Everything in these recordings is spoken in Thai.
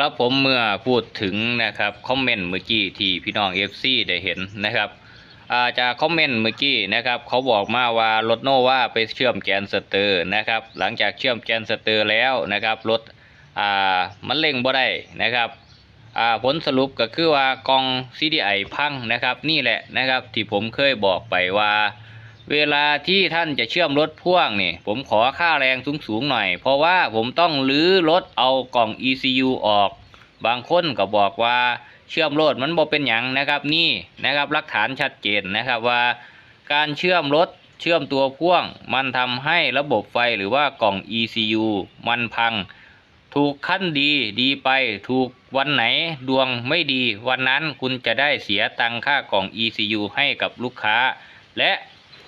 ครับผมเมื่อพูดถึงนะครับคอมเมนต์เมื่อกี้ที่พี่น้อง FC ได้เห็นนะครับอาจากคอมเมนต์เมื่อกี้นะครับเขาบอกมาว่ารถโนว่าไปเชื่อมแกนสเตอร์นะครับหลังจากเชื่อมแกนสเตอร์แล้วนะครับรถอ่ามันเร่งบ่ได้นะครับอ่าผลสรุปก็คือว่ากล่อง CDI พังนะครับนี่แหละนะครับที่ผมเคยบอกไปว่า เวลาที่ท่านจะเชื่อมรถพ่วงนี่ ผมขอค่าแรงสูงๆหน่อย เพราะว่าผมต้องลื้อรถเอากล่อง ECU ออก บางคนก็บอกว่าเชื่อมรถมันบ่เป็นหยังนะครับนี่นะครับหลักฐานชัดเจนนะครับว่า การเชื่อมรถเชื่อมตัวพ่วง มันทำให้ระบบไฟหรือว่ากล่อง ECU มันพัง ถูกขั้นดีดีไปถูกวันไหนดวงไม่ดี วันนั้นคุณจะได้เสียตังค่ากล่อง ECU ให้กับลูกค้า และ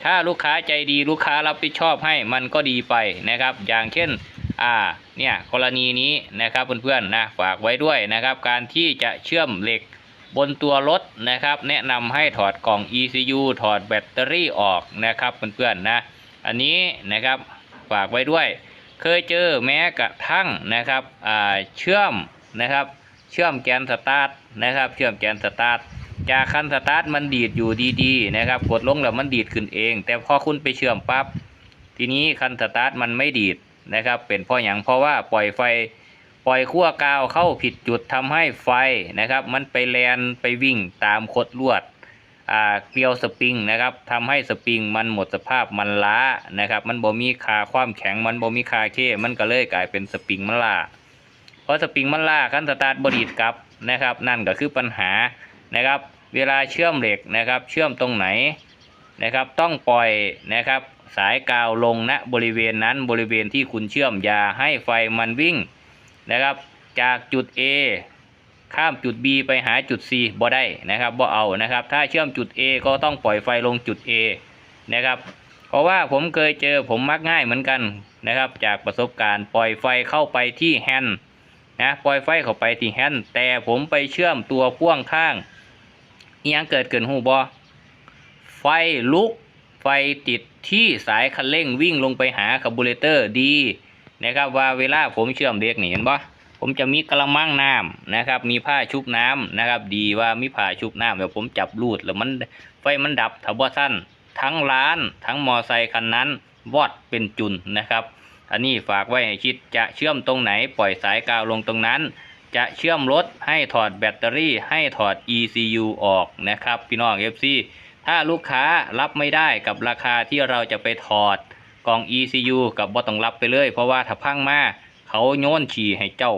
ถ้าลูกค้าใจดีลูกค้ารับผิดชอบให้มันก็ดีไปนะครับ อย่างเช่นอ่าเนี่ยกรณีนี้นะครับเพื่อนๆนะฝากไว้ด้วยนะครับ การที่จะเชื่อมเหล็กบนตัวรถนะครับ แนะนำให้ถอดกล่อง ECU ถอดแบตเตอรี่ออกนะครับเพื่อนๆนะอันนี้นะครับฝากไว้ด้วย เคยเจอแม้กระทั่งนะครับอ่าเชื่อมนะครับ เชื่อมแกนสตาร์ทนะครับ เชื่อมแกนสตาร์ท จากคันสตาร์ทมันดีดอยู่ดีๆนะครับ กดลงแล้วมันดีดขึ้นเอง แต่พอคุณไปเชื่อมปั๊บทีนี้คันสตาร์ทมันไม่ดีดนะครับ เป็นเพราะอย่างเพราะว่าปล่อยไฟปล่อยขั้วกาวเข้าผิดจุดทำให้ไฟนะครับ มันไปแลนไปวิ่งตามคดลวดอ่าเกลียวสปริงนะครับทำให้สปริงมันหมดสภาพมันล้านะครับ มันบ่มีคาความแข็งมันบ่มีคาเคมันก็เลยกลายเป็นสปริงมันล้าเพราะสปริงมันล้าคันสตาร์ทบดีดกลับนะครับ นั่นก็คือปัญหา นะครับ เวลาเชื่อมเหล็กนะครับ เชื่อมตรงไหนนะครับ ต้องปล่อยนะครับ สายกาวลงณบริเวณนั้นบริเวณที่คุณเชื่อมอย่าให้ไฟมันวิ่งนะครับ จากจุด A ข้ามจุด B ไปหาจุด C บ่ได้นะครับบ่เอานะครับ ถ้าเชื่อมจุด A ก็ต้องปล่อยไฟลงจุด A นะครับเพราะว่าผมเคยเจอผมมักง่ายเหมือนกันนะครับ จากประสบการณ์ปล่อยไฟเข้าไปที่แฮนด์นะปล่อยไฟเข้าไปที่แฮนด์แต่ผมไปเชื่อมตัวพ่วงข้าง อิหยังเกิดเกินหูบอไฟลุก ไฟติดที่สายคันเร่งวิ่งลงไปหาคาร์บูเรเตอร์ดีนะครับว่าเวลาผมเชื่อมเด็กนี่เห็นปะผมจะมีกระมังน้ำนะครับ มีผ้าชุบน้ำนะครับ ดีว่ามีผ้าชุบน้ำเดี๋ยวผมจับรูดแล้วมันไฟมันดับถ้าบ่สั้นทั้งร้านทั้งมอไซคันนั้นวอดเป็นจุนนะครับ อันนี้ฝากไว้ให้คิดจะเชื่อมตรงไหนปล่อยสายกาวลงตรงนั้น จะเชื่อมรถให้ถอดแบตเตอรี่ให้ถอด ECU ออกนะครับพี่น้อง FC ถ้าลูกค้ารับไม่ได้กับราคาที่เราจะไปถอดกล่อง ECU กับบ่ต้องรับไปเลย เพราะว่าถ้าพังมาเขาโยนฉี่ให้เจ้า